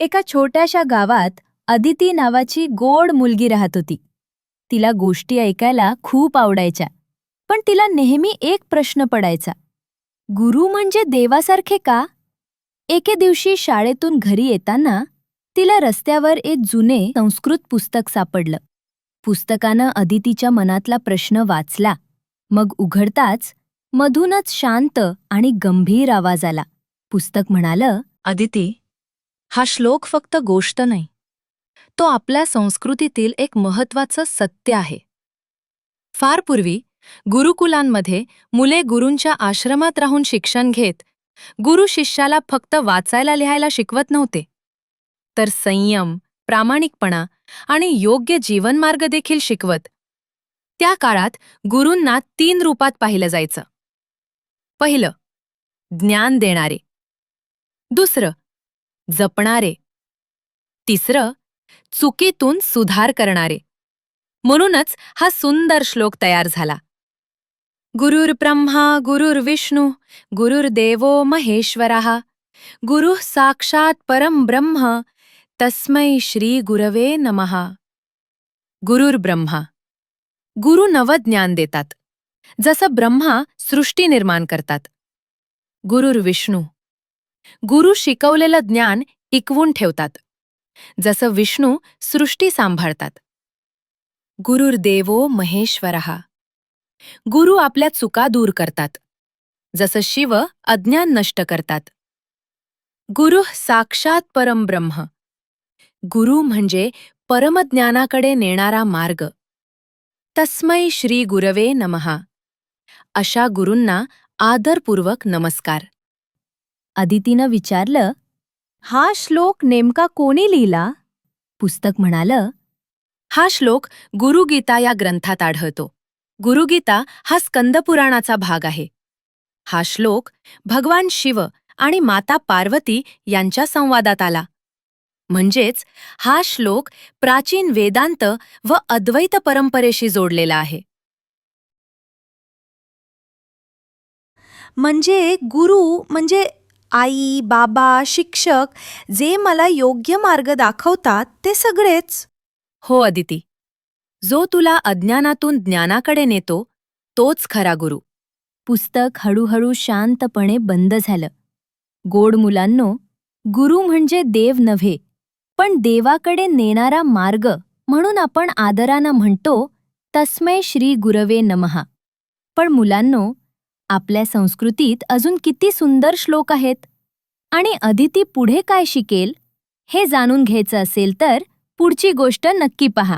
एका छोट्याशा गावात अदिती नावाची गोड मुलगी राहत होती. तिला गोष्टी ऐकायला खूप आवडायच्या पण तिला नेहमी एक प्रश्न पडायचा. गुरु म्हणजे देवासारखे का? एके दिवशी शाळेतून घरी येताना तिला रस्त्यावर एक जुने संस्कृत पुस्तक सापडलं. पुस्तकानं अदितीच्या मनातला प्रश्न वाचला मग उघडताच मधूनच शांत आणि गंभीर आवाज आला. पुस्तक म्हणालं अदिती हा श्लोक फक्त गोष्ट नाही. तो आपल्या संस्कृतीतील एक महत्वाचं सत्य आहे. फार पूर्वी गुरुकुलांमध्ये मुले गुरूंच्या आश्रमात राहून शिक्षण घेत गुरु शिष्याला फक्त वाचायला लिहायला शिकवत नव्हते. तर संयम प्रामाणिकपणा आणि योग्य जीवनमार्ग देखील शिकवत. त्या काळात गुरूंना तीन रूपात पाहिलं जायचं. पहिलं ज्ञान देणारे. दुसरं जपणारे. तिसरं चुकीतून सुधार करणारे. म्हणूनच हा सुंदर श्लोक तयार झाला. गुरुर्ब्रह्मा गुरुर्विष्णू गुरुर्देवो महेश्वरा गुरु साक्षात परम ब्रह्म तस्मै श्री गुरवे नमः. गुरुर्ब्रह्मा गुरु नवज्ञान देतात. जसं ब्रह्मा सृष्टी निर्माण करतात. गुरुर्विष्णू गुरु शिकवलेलं ज्ञान टिकवून ठेवतात. जसं विष्णू सृष्टी सांभाळतात. गुरुर्देवो महेश्वरः. गुरु आपल्या चुका दूर करतात. जसं शिव अज्ञान नष्ट करतात. गुरु साक्षात परमब्रह्म गुरु म्हणजे परमज्ञानाकडे नेणारा मार्ग. तस्मै श्री गुरवे नमः. अशा गुरूंना आदरपूर्वक नमस्कार. अदितीनं विचारलं हा श्लोक नेमका कोणी लिहिला? पुस्तक म्हणालं हा श्लोक गुरुगीता या ग्रंथात आढळतो. गुरुगीता हा स्कंदपुराणाचा भाग आहे. हा श्लोक भगवान शिव आणि माता पार्वती यांच्या संवादात आला. म्हणजेच हा श्लोक प्राचीन वेदांत व अद्वैत परंपरेशी जोडलेला आहे. म्हणजे गुरु म्हणजे आई बाबा शिक्षक जे मला योग्य मार्ग दाखवतात ते सगळेच. हो अदिती. जो तुला अज्ञानातून ज्ञानाकडे नेतो तोच खरा गुरु. पुस्तक हळूहळू शांतपणे बंद झालं. गोड मुलांनो गुरु म्हणजे देव नव्हे पण देवाकडे नेणारा मार्ग म्हणून आपण आदरानं म्हणतो तस्मै श्री गुरवे नमहा पण मुलांनो आपल्या संस्कृतीत अजून किती सुंदर श्लोक आहेत? आणि अदिती पुढे काय शिकेल? हे जाणून घ्यायचं असेल तर पुढची गोष्ट नक्की पहा.